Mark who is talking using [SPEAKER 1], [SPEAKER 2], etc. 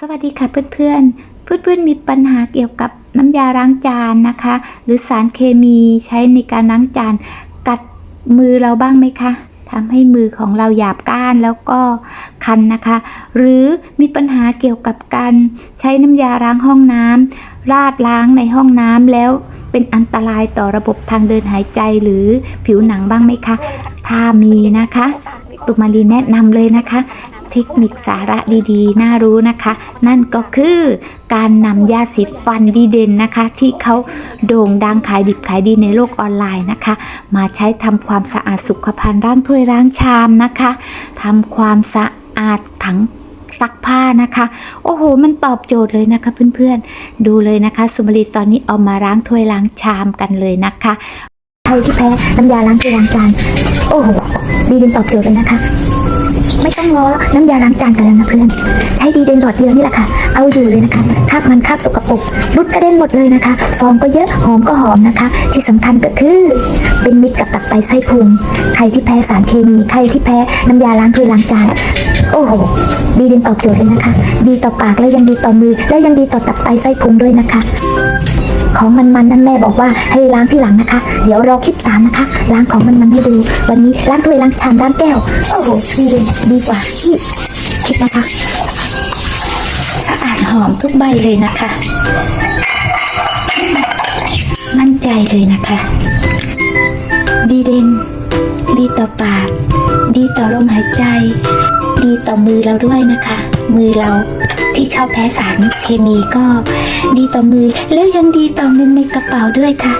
[SPEAKER 1] สวัสดีค่ะเพื่อนๆ เพื่อนๆมีปัญหาเกี่ยวกับน้ำยาล้างจานนะคะ หรือสารเคมีใช้ในการล้างจาน กัดมือเราบ้างไหมคะทำให้มือของเราหยาบก้านแล้วก็คันนะคะ หรือมีปัญหาเกี่ยวกับการใช้น้ำยาล้างห้องน้ำราดล้างในห้องน้ำแล้วเป็นอันตรายต่อระบบทางเดินหายใจหรือผิวหนังบ้างไหมคะ ถ้ามีนะคะ ตุมารีแนะนำเลยนะคะ เทคนิคสาระดี ๆ น่ารู้นะคะ นั่นก็คือการนำยาสีฟันดีเด่นนะคะ ที่เขาโด่งดังขายดิบขายดีในโลกออนไลน์นะคะ มาใช้ทำความสะอาดสุขภัณฑ์ร่างถ้วยร่างชามนะคะทำความสะอาดถังซักผ้านะคะ โอ้โห มันตอบโจทย์เลยนะคะเพื่อนๆ ดูเลยนะคะสุมารีตอนนี้เอามาล้างถ้วยล้างชามกันเลยนะคะใครที่แพ้น้ำยาล้างถ้วยล้างจาน โอ้โห ดีเด่นตอบโจทย์เลยนะคะ ไม่ต้องรอน้ำยาล้างจานกันแล้วนะเพื่อน ใช้ดีเด่นหลอดเดียวนี่แหละค่ะ เอาอยู่เลยนะคะคาบมันคาบสกปรกรุดกระเด็นหมดเลยนะคะ ฟองก็เยอะหอมก็หอมนะคะ ที่สำคัญก็คือเป็นมิตรกับตับไตไส้พุงใครที่แพ้สารเคมีใครที่แพ้น้ำยาล้างถ้วยล้างจานโอ้โหดีเด่นตอบโจทย์เลยนะคะ ดีต่อปากและยังดีต่อมือ และยังดีต่อตับไตไส้พุงด้วยนะคะ ของมันๆนั่นแม่บอกว่าให้ล้างที่หลังนะคะ เดี๋ยวรอคลิปสามนะคะ ล้างของมันๆให้ดู วันนี้ล้างถ้วยล้างชามล้างแก้ว โอ้โหดีเลยดีกว่าที่คิดนะคะ สะอาดหอมทุกใบเลยนะคะ มั่นใจเลยนะคะ ดีเด่นดีต่อปาก ดีต่อลมหายใจ ดีต่อมือเราด้วยนะคะ มือเราที่ชอบแพ้สารเคมีก็ดีต่อมือ แล้วยังดีต่อเงินในกระเป๋าด้วยค่ะ